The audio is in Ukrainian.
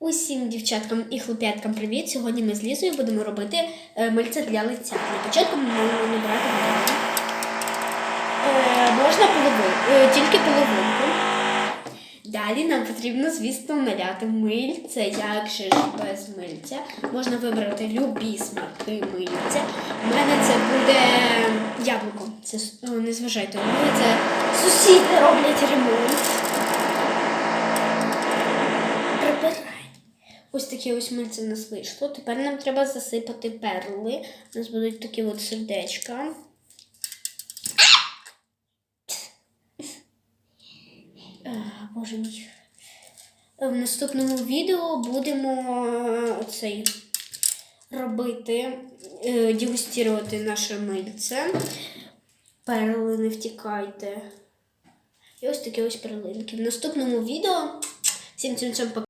Усім дівчаткам і хлоп'яткам привіт! Сьогодні ми з Лізою будемо робити е, мильце для лиця. Для початку ми маємо набрати воду. Е, можна половину, е, тільки половинку. Далі нам потрібно, звісно, наляти мильце, як же ж без мильця. Можна вибрати любі смаки мильця. У мене це буде яблуко. Це не зважайте, у мене це сусіди роблять ремонт. Ось таке ось мильце нас вийшло. Тепер нам треба засипати перли. У нас будуть такі от сердечка. Боже мій. В наступному відео будемо е, цей робити, е, дегустувати наше мильце. Перли не втікайте. І ось такі ось перлинки. В наступному відео всім цим цим пока.